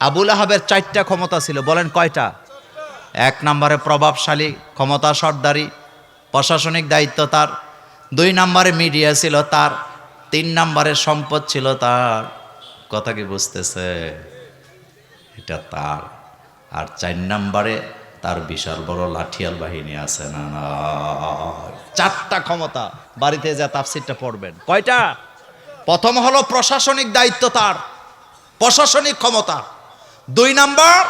আবুল আহাবের চারটা ক্ষমতা ছিল, বলেন কয়টা? এক নম্বরে প্রভাবশালী, ক্ষমতা সর্দারি, প্রশাসনিক দায়িত্ব তার, দুই নম্বরে মিডিয়া ছিল তার, তিন নম্বরে সম্পদ ছিল তার। কথা কি বুঝতেছে? এটা তার। আর চার নম্বরে তার বিশাল বড় লাঠিয়াল বাহিনী আছে, না না। চারটা ক্ষমতা। বাড়িতে যা তাফসিরটা পড়বেন। কয়টা? প্রথম হলো প্রশাসনিক দায়িত্ব তার, প্রশাসনিক ক্ষমতা। দুই নাম্বার,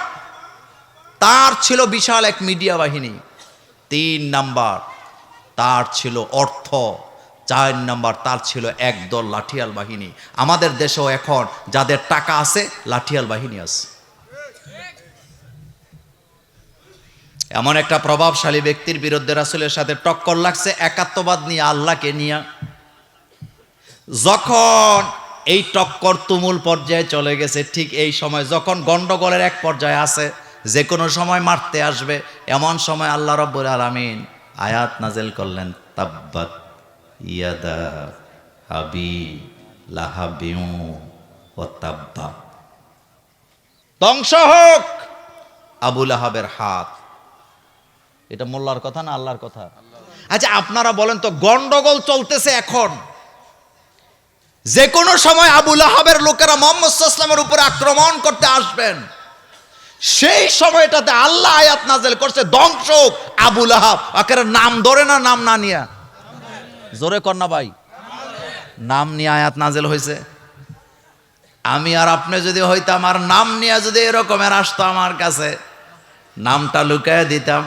তার ছিল বিশাল এক মিডিয়া বাহিনী। তিন নাম্বার, তার ছিল অর্থ। চার নাম্বার, তার ছিল একদল লাঠিয়াল বাহিনী। আমাদের দেশেও এখন যাদের টাকা আছে, লাঠিয়াল বাহিনী আছে। এমন একটা প্রভাবশালী ব্যক্তির বিরুদ্ধে রাসুলের সাথে টক্কর লাগছে, একাত্মবাদ নিয়ে, আল্লাহকে নিয়ে। যখন এই টক্কর তুমুল পর্যায়ে চলে গেছে। ঠিক এই সময় যখন গন্ডগোলের এক পর্যায়ে আছে যে কোনো সময় মারতে আসবে, এমন সময় আল্লাহ রব্বুল আলামিন আয়াত নাজেল করলেন, তাব্বাত ইয়াদা হাবি লাহাবিউ ও তাব্বা। ধ্বংস হোক আবুল আহাবের হাত। এটা মোল্লার কথা না আল্লাহর কথা? আচ্ছা আপনারা বলেন তো গন্ডগোল চলতেছে এখন। যে কোনো সময় আবুল আহাবের লোকেরা মোহাম্মদ ইসলামের উপরে আক্রমণ করতে আসবেন। সেই সময়টাতে আল্লাহ আয়াত নাজেল করছে, ধ্বংস আবুল আহাব আকের নাম ধরে না, নাম না নিয়া? জোরে না ভাই। নাম নিয়ে আয়াত নাজেল হয়েছে আমি আর আপনি যদি হইতাম, আর নাম নিয়ে যদি এরকমের আসতো আমার কাছে, নামটা লুকায় দিতাম।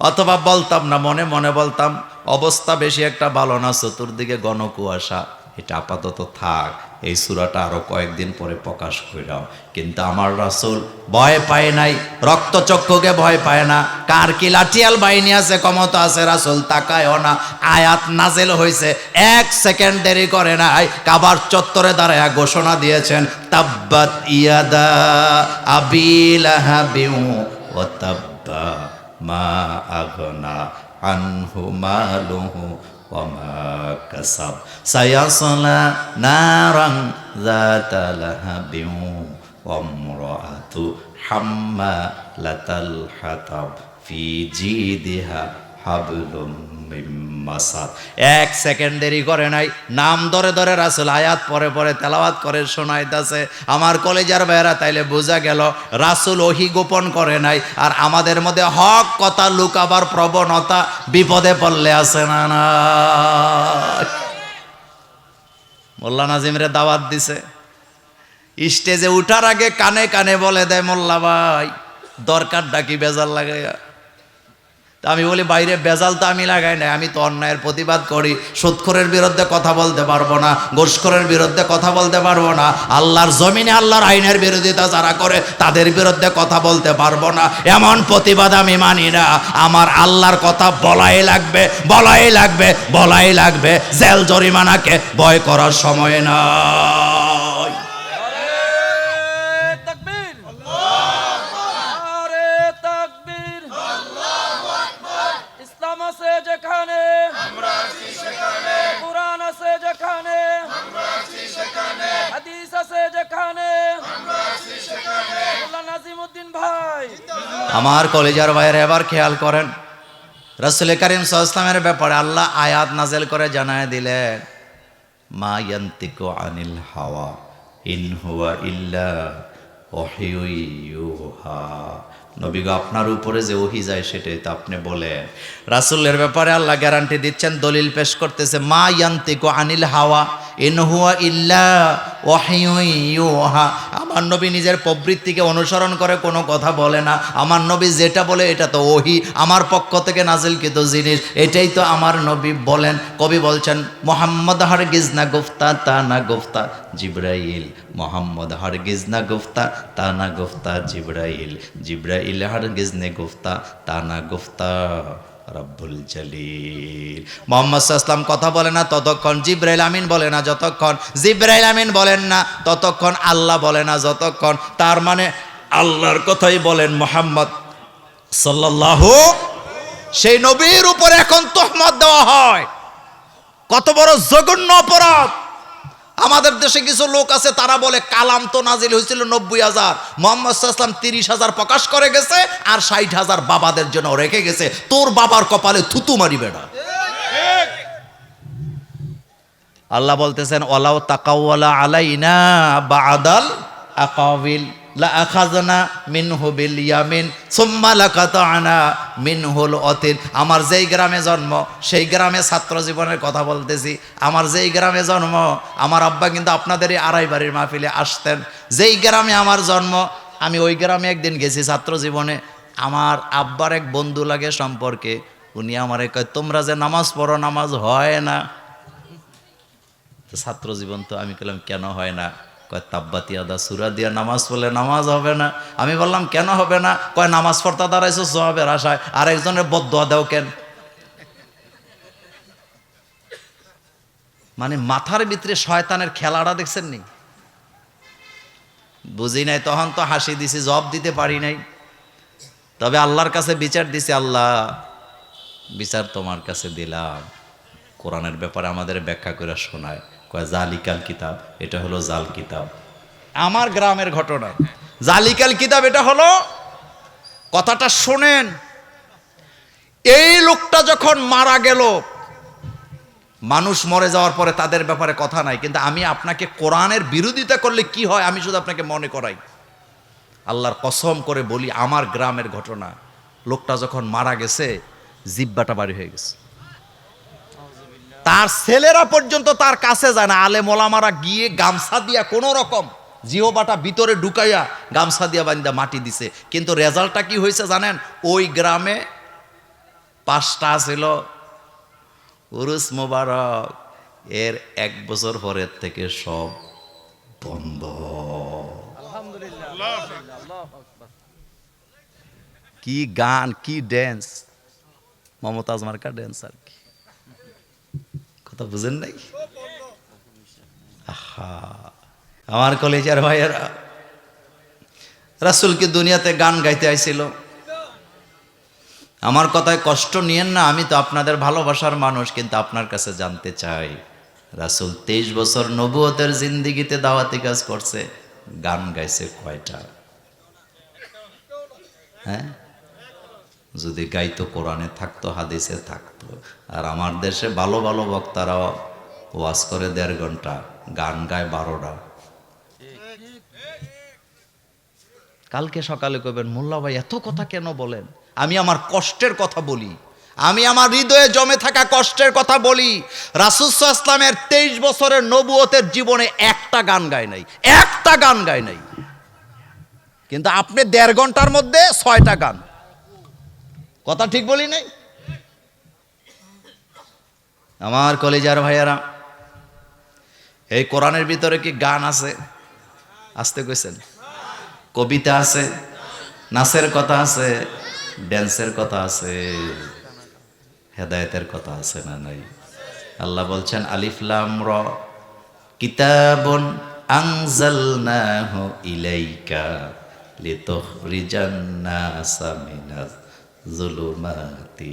অথবা বলতাম না, মনে মনে বলতাম, অবস্থা বেশি একটা ভালো না, চতুর্দিকে ঘন কুয়াশা। এটা আপাতত থাক। এই সুরাটা আরও কয়েকদিন পরে প্রকাশ করিলাম কিন্তু আমার রাসূল ভয় পায় নাই, রক্তচক্ষুকে ভয় পায় না। কার কি লাঠিয়াল বাহিনী আছে, ক্ষমতা আছে, রাসুল তাকায়ও না। আয়াত নাজেল হয়েছে এক সেকেন্ড দেরি করে নাই। কাবার চত্বরে দাঁড়ায় ঘোষণা দিয়েছেন, তাব্বাত ইয়াদা আবিলাহাবিউ ও তাব্বা মা আগনা আনহু মালুহু wama kasab. Sayasla naran zata lahabin wamra'atu hammalatal hatab fi jidiha hablum এক সেকেন্ড দেরি করে নাই। নাম ধরে ধরে রাসুল আয়াত পরে পরে তেলাওয়াত করে শোনাইতেছে। আমার কলেজার বেড়া তাইলে বোঝা গেল, রাসুল ওহি গোপন করে নাই। আর আমাদের মধ্যে হক, কথা লুকাবার প্রবণতা বিপদে পড়লে আছে না না। মোল্লা নাজিমরে দাওয়াত দিছে। স্টেজে উঠার আগে কানে কানে বলে দেয়, মোল্লা ভাই দরকার ডাকি বেজাল লাগাইয়া? তা আমি বলি, বাইরে বেজাল তো আমি লাগাই না আমি তো অন্যায়ের প্রতিবাদ করি। সুৎখরের বিরুদ্ধে কথা বলতে পারব না গোসখরের বিরুদ্ধে কথা বলতে পারব না, আল্লাহর জমিনে আল্লাহর আইনের বিরোধিতা যারা করে, তাদের বিরুদ্ধে কথা বলতে পারব না। এমন প্রতিবাদ আমি মানি না। আমার আল্লাহর কথা বলাই লাগবে বলাই লাগবে বলাই লাগবে। জেল জরিমানাকে ভয় করার সময় না। আমার কলেজার বাইরে এবার খেয়াল করেন। রসুল করিম সাল্লামের ব্যাপারে আল্লাহ আয়াত নাজেল করে জানায় দিলেন, মা ইয়ান্তিকু আনিল হাওয়া, ইন হুয়া ইল্লা ওহিউহা নবীগো আপনার উপরে যে ওহি যায় সেটাই তো আপনি বলেন। রাসুলের ব্যাপারে আল্লাহ গ্যারান্টি দিচ্ছেন, দলিল পেশ করতেছে, মা ইয়ান্তিকু আনিল হাওয়া, ইন হুয়া ইল্লা ওহিউহা আমার নবী নিজের প্রবৃত্তিকে অনুসরণ করে কোনো কথা বলে না। আমার নবী যেটা বলে এটা তো ওহি। আমার পক্ষ থেকে নাজিলকৃত জিনিস। এটাই তো আমার নবী বলেন। কবি বলছেন, মোহাম্মদ হারগিজ না গুফতা, তা না গুফতা জিব্রাইল। মোহাম্মদ হারগিজ না গুফতা, তা না গুফতা জিব্রাইল। জিব্রাইল হারগিজ নে গুফতা, তা না গুফতা রব্বুল জলিল। মোহাম্মদ সাল্লাম কথা বলে না, ততক্ষণ জিব্রাইল আমিন বলে না, যতক্ষণ জিব্রাইল আমিন বলেন না, ততক্ষণ আল্লাহ বলে না, যতক্ষণ তার মানে আল্লাহর কথাই বলেন মোহাম্মদ সাল্লাল্লাহু সেই নবীর উপরে এখন তোহমত দেওয়া হয়। কত বড় জঘন্য অপরাধ। আমাদের দেশে কিছু লোক আছে, তারা বলে কালাম তো নাজিল হয়েছিল নব্বই হাজার, মোহাম্মদ ইসলাম তিরিশ হাজার প্রকাশ করে গেছে আর ষাট হাজার বাবাদের জন্য রেখে গেছে। তোর বাবার কপালে থুতু মারি বেড়া আল্লাহ বলতেছেন ওলাও তাকাওয়ালা আলাইনা বাদাল আকাবিল লা আখাজনা মিনহু বিল ইয়ামিন, সুম্মা লাকাতানা মিনহুল অতিন আমার যেই গ্রামে জন্ম, সেই গ্রামে ছাত্র জীবনের কথা বলতেছি। আমার যেই গ্রামে জন্ম, আমার আব্বা কিন্তু আপনাদের এই আড়াই বাড়ির মাহফিলে আসতেন। যেই গ্রামে আমার জন্ম, আমি ওই গ্রামে একদিন গেছি ছাত্র জীবনে। আমার আব্বার এক বন্ধু লাগে সম্পর্কে, উনি আমার কয়, তোমরা যে নামাজ পড়ো, নামাজ হয় না। ছাত্র জীবন তো আমি বললাম কেন হয় না? কয়, তাব্বাতি আদা সুরা দিয়া নামাজ পড়লে নামাজ হবে না। আমি বললাম, কেন হবে না? কয়, নামাজ পড়তা দাঁড়াইছো সবের আশায়। আর একজনের বদয়া দেও কেন? মানে মাথার ভিতরে শয়তানের খেলাটা দেখছেন নি? বুঝি নাই, তখন তো হাসি দিছি জব দিতে পারি নাই। তবে আল্লাহর কাছে বিচার দিছি, আল্লাহ, বিচার তোমার কাছে দিলাম। কোরআনের ব্যাপারে আমাদের ব্যাখ্যা করে শোনায়। কয় জালিকাল কিতাব। এটা হলো জাল কিতাব। আমার গ্রামের ঘটনা। জালিকাল কিতাব এটা হলো কথাটা শোনেন। এই লোকটা যখন মারা গেল মানুষ মরে যাওয়ার পরে তাদের ব্যাপারে কথা নাই কিন্তু আমি আপনাকে কোরআনের বিরোধিতা করলে কি হয় আমি শুধু আপনাকে মনে করাই। আল্লাহর কসম করে বলি আমার গ্রামের ঘটনা। লোকটা যখন মারা গেছে জিব্বাটা বাড়ি হয়ে গেছে। তার ছেলেরা পর্যন্ত তার কাছে যায় না। আলে মোলামারা গিয়ে গামছা দিয়া কোনো রকম জিহবাটা ভিতরে ঢুকাইয়া গামছা দিয়া বান্দা মাটি দিছে। কিন্তু রেজাল্টটা কি হয়েছে জানেন? ওই গ্রামে পাঁচটা ছিল উরুস মোবারক। এর এক বছর পরের থেকে সব বন্ধ। কি গান, কি ড্যান্স মমতাজ মার্কা ড্যান্স আর কি কথা বুঝেন নাই? আহা, আমার কলেজের ভাইয়েরা, রাসুল কি দুনিয়াতে গান গাইতে আইছিল? আমার কথায় কষ্ট নিয়েন না, আমি তো আপনাদের ভালোবাসার মানুষ, কিন্তু আপনার কাছে জানতে চাই, রাসুল তেইশ বছর নবুয়তের জিন্দিগিতে দাওয়াতি কাজ করছে, গান গাইছে কয়টা? হ্যাঁ? যদি গাইতো কোরআনে থাকতো, হাদিসে থাকতো। আর আমার দেশে ভালো ভালো বক্তারা ওয়াজ করে দেড় ঘণ্টা, গান গায় বারোটা। কালকে সকালে কবেন মোল্লা ভাই, এত কথা কেন বলেন? আমি আমার কষ্টের কথা বলি। আমি আমার হৃদয়ে জমে থাকা কষ্টের কথা বলি। রাসুস ইসলামের তেইশ বছরের নবুয়তের জীবনে একটা গান গায় নাই, একটা গান গায় নাই। কিন্তু আপনি দেড় ঘণ্টার মধ্যে ছয়টা গান কথা ঠিক বলি নাই? আমার কলেজার ভাইয়ারা, এই কোরআনের ভিতরে কি গান আছে? আসতে কইছেন? কবিতা আছে, নাচের কথা আছে, ড্যান্সের কথা আছে, হেদায়েতের কথা আছে না নাই? আল্লাহ বলছেন আলিফলাম র, কিতাবুন আনজালনাহু ইলাইকা লিতুখরিজান নাসা মিনাজ জুলুমাতি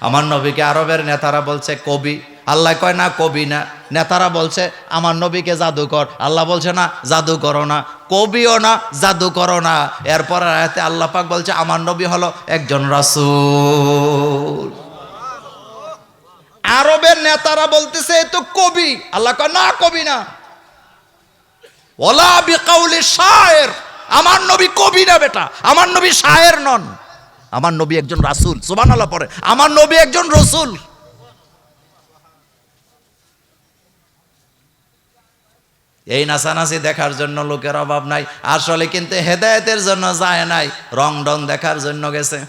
আমার নবীকে আরবের নেতারা বলছে, কবি। আল্লাহ কয়, না, কবি না। নেতারা বলছে, আমার নবীকে জাদু কর আল্লাহ বলছে, না জাদু করো না। কবিও না জাদু করো না। এরপর আয়াতে আল্লাহ পাক বলছে, আমার নবী হলো একজন রাসূল। আরবের নেতারা বলতেছে, এ তো কবি। আল্লাহ কয়, না, কবি না। ওলা বিকাউলি শায়ের। আমার নবী কবি না বেটা, আমার নবী শায়ের নন। আমার নবী একজন রাসূল, সুবহানাল্লাহ পরে আমার নবী একজন রসুল। এই নাচানাচি দেখার জন্য লোকের অভাব নাই, আসলে কিন্তু হেদায়েতের জন্য যায় নাই, রং ডং দেখার জন্য গেছে।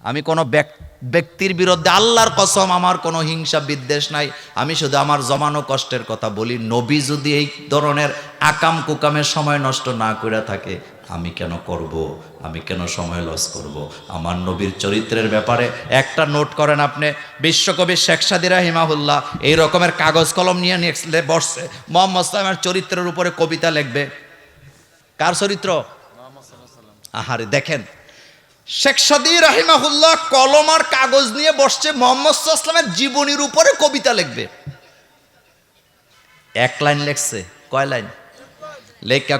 আমি কোনো ব্যক- ব্যক্তির বিরুদ্ধে আল্লাহর কসম, আমার কোনো হিংসা বিদ্বেষ নাই, আমি শুধু আমার জমানো কষ্টের কথা বলি, নবী যদি এই ধরনের আকাম কুকামের সময় নষ্ট না করে থাকে আমি কেন করব? আমি কেন সময় লস করব? আমার নবীর চরিত্রের ব্যাপারে একটা নোট করেন আপনি। বিশ্বকবি শেখ সাদিরা হিমাহুল্লাহ এই রকমের কাগজ কলম নিয়ে নেক্সলে বসছে। মোহাম্মদ ইসলামের চরিত্রের উপরে কবিতা লিখবে। কার চরিত্র? আহারে, দেখেন। শেখ সাদি রাহিমাহুল্লাহ কলম আর কাগজ নিয়ে বসছে, মোহাম্মদ সাল্লামের জীবনীর উপরে কবিতা লিখবে। এক লাইন লেখছে। কয় লাইন? লেখা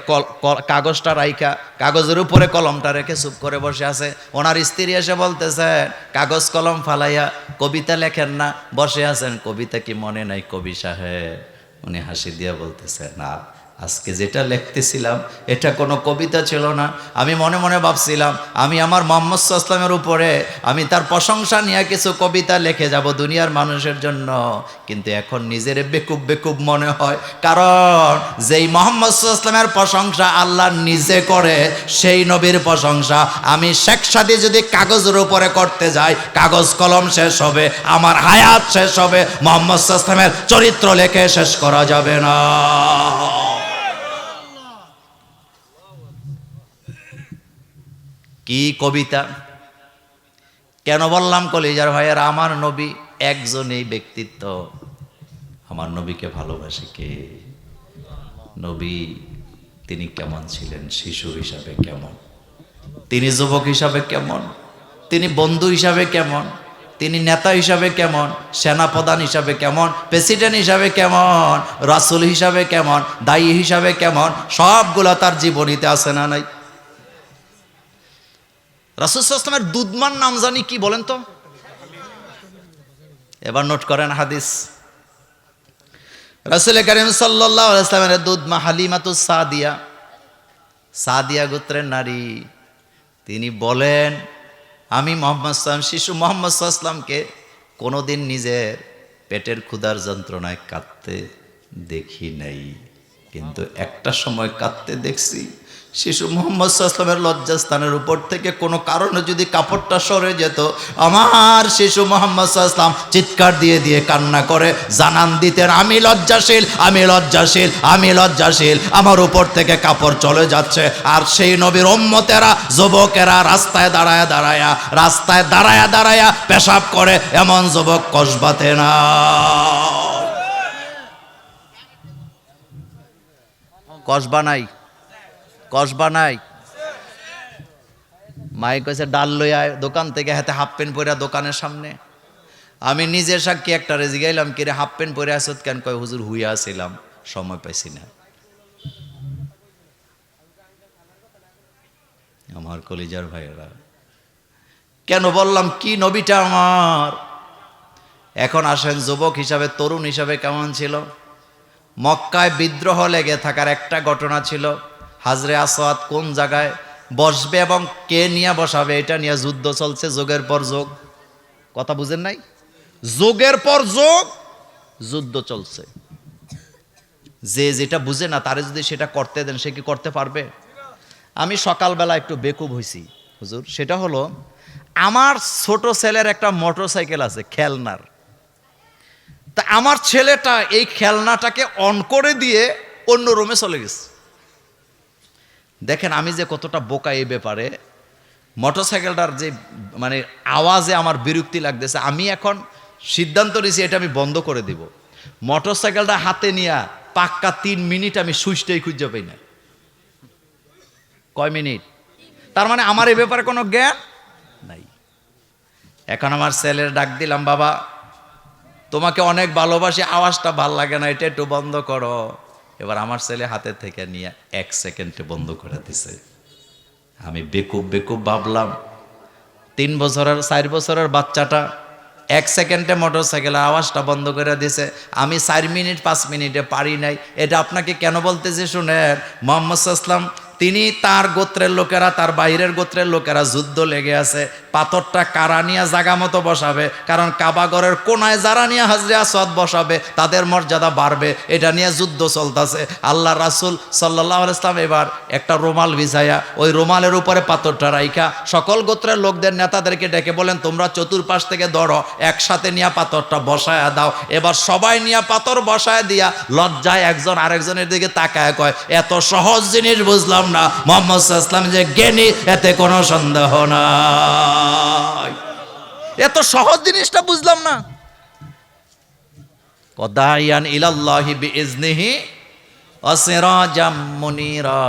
কাগজটা রাইখা, কাগজের উপরে কলমটা রেখে চুপ করে বসে আছে। ওনার স্ত্রী এসে বলতেছে, কাগজ কলম ফালাইয়া কবিতা লেখেন না। বসে আছেন। কবিতা কি মনে নাই কবি সাহেব? উনি হাসি দিয়ে বলতেছে, না। আজকে যেটা লিখতেছিলাম, এটা কোনো কবিতা ছিল না। আমি মনে মনে ভাবছিলাম, আমি আমার মোহাম্মদ সাল্লামের উপরে, আমি তার প্রশংসা নিয়ে কিছু কবিতা লিখে যাব দুনিয়ার মানুষের জন্য। কিন্তু এখন নিজের বেকুব বেকুব মনে হয়, কারণ যেই মোহাম্মদ সাল্লামের প্রশংসা আল্লাহ নিজে করে, সেই নবীর প্রশংসা আমি শেখ সাদি যদি কাগজের উপরে করতে যাই, কাগজ কলম শেষ হবে, আমার হায়াত শেষ হবে, মোহাম্মদ সাল্লামের চরিত্র লেখে শেষ করা যাবে না। কি কবিতা? কেন বললাম কলিজার ভাইয়ের? আমার নবী একজনই ব্যক্তিত্ব। আমার নবীকে ভালোবাসে কে? নবী, তিনি কেমন ছিলেন? শিশু হিসাবে কেমন? তিনি যুবক হিসাবে কেমন? তিনি বন্ধু হিসাবে কেমন? তিনি নেতা হিসাবে কেমন? সেনাপ্রধান হিসাবে কেমন? প্রেসিডেন্ট হিসাবে কেমন? রাসুল হিসাবে কেমন? দায়ী হিসাবে কেমন? সবগুলো তার জীবনীতে আছে না নাই? রাসুলামের দুধমান নাম জানি কি বলেন তো? এবার নোট করেন হাদিস। রাসুল করিম সাল্লামের দুধমা হালিমাতু সাদিয়া। সাদিয়া গোত্রের নারী। তিনি বলেন, আমি মোহাম্মদ সাল্লাম শিশু মোহাম্মদ সাল্লামকে কোনোদিন নিজের পেটের ক্ষুধার যন্ত্রণায় কাঁদতে দেখি নাই। কিন্তু একটা সময় কাঁদতে দেখছি শিশু মোহাম্মদ সাল্লামের লজ্জাস্থানের উপর থেকে কোনো কারণে যদি কাপড়টা সরে যেত, আমার শিশু মোহাম্মদ সাল্লাম চিৎকার দিয়ে দিয়ে কান্না করে, জানান দিতেন, আমি লজ্জাশীল আমি লজ্জাশীল আমি লজ্জাশীল, আমার উপর থেকে কাপড় চলে যাচ্ছে। আর সেই নবীর ওম্মতেরা যুবকেরা রাস্তায় দাঁড়ায় দাঁড়ায়া, রাস্তায় দাঁড়ায়া দাঁড়ায়া পেশাব করে, এমন যুবক কসবাতে না। কসবা নাই। কসবা নাই মাই কইছে, ডাল লই আয়, দোকান থেকে হাতে হাফ প্যান্ট পরে দোকানের সামনে। আমি নিজে সাক্ষী একটা রেজি গাইলাম কিরে হাফ প্যান্ট পরে আসত কেন? কয়, হুজুর, হুইয়া আসিলাম সময় পাইছি না। আমার কলিজার ভাইয়েরা, কেন বললাম, কি নবীটা আমার? এখন আসেন, যুবক হিসাবে, তরুণ হিসাবে কেমন ছিল? মক্কায় বিদ্রোহ লেগে থাকার একটা ঘটনা ছিল। হাজরে আসাদ কোন জায়গায় বসবে এবং কে নিয়ে বসাবে, এটা নিয়ে যুদ্ধ চলছে, যোগের পর যোগ। কথা বুঝেন নাই? যোগের পর যোগ, যুদ্ধ চলছে। যে যেটা বুঝে না, তারে যদি সেটা করতে দেন, সে কি করতে পারবে? আমি সকালবেলা একটু বেকুব হয়েছি হুজুর। সেটা হলো, আমার ছোট ছেলের একটা মোটর সাইকেল আছে, খেলনার। তা আমার ছেলেটা এই খেলনাটাকে অন করে দিয়ে অন্য রুমে চলে গেছে। দেখেন আমি যে কতটা বোকা এই ব্যাপারে, মোটরসাইকেলটার যে মানে আওয়াজে আমার বিরক্তি লাগতেছে, আমি এখন সিদ্ধান্ত নিয়েছি এটা আমি বন্ধ করে দিব। মোটরসাইকেলটা হাতে নিয়ে পাক্কা তিন মিনিট আমি সুইচটাই খুঁজে পাই না। কয় মিনিট? তার মানে আমার এই ব্যাপারে কোনো জ্ঞান নাই। এখন আমার ছেলের ডাক দিলাম, বাবা, তোমাকে অনেক ভালোবাসি, আওয়াজটা ভালো লাগে না, এটা একটু বন্ধ করো। এবার আমার ছেলে হাতে থেকে নিয়ে এক সেকেন্ডে বন্ধ করে দিছে। আমি বেকুব বেকুব ভাবলাম, তিন বছরের চার বছরের বাচ্চাটা এক সেকেন্ডে মোটর সাইকেলের আওয়াজটা বন্ধ করে দিছে। আমি চার মিনিট, পাঁচ মিনিটে পারি নাই। এটা আপনাকে কেন বলতেছি শুনেন? মোহাম্মদ আসলাম তিনি তার গোত্রের লোকেরা, তার বাইরের গোত্রের লোকেরা যুদ্ধ লেগে আছে। পাথরটা কারা নিয়ে জাগা মতো বসাবে? কারণ কাবাগরের কোনায় যারা নিয়ে হাজরে আসাদ বসাবে, তাদের মর্যাদা বাড়বে। এটা নিয়ে যুদ্ধ চলতেছে। আল্লাহ রাসুল সাল্লাহ ইসলাম এবার একটা রুমাল ভিজাইয়া ওই রুমালের উপরে পাথরটা রাইখা। সকল গোত্রের লোকদের নেতাদেরকে ডেকে বলেন, তোমরা চতুর্পাশ থেকে ধরো একসাথে নিয়ে পাথরটা বসায়া দাও। এবার সবাই নিয়ে পাথর বসায় দিয়া লজ্জায় একজন আরেকজনের দিকে তাকায়, কয়, এত সহজ জিনিস বুঝলাম না। মোহাম্মদ ইসলাম যে জ্ঞানী, এতে কোনো সন্দেহ নাই এত সহজ জিনিসটা বুঝলাম না। কদাইয়ান ইলাল্লাহি বিইজনিহি অসিরাজাম মুনিরা।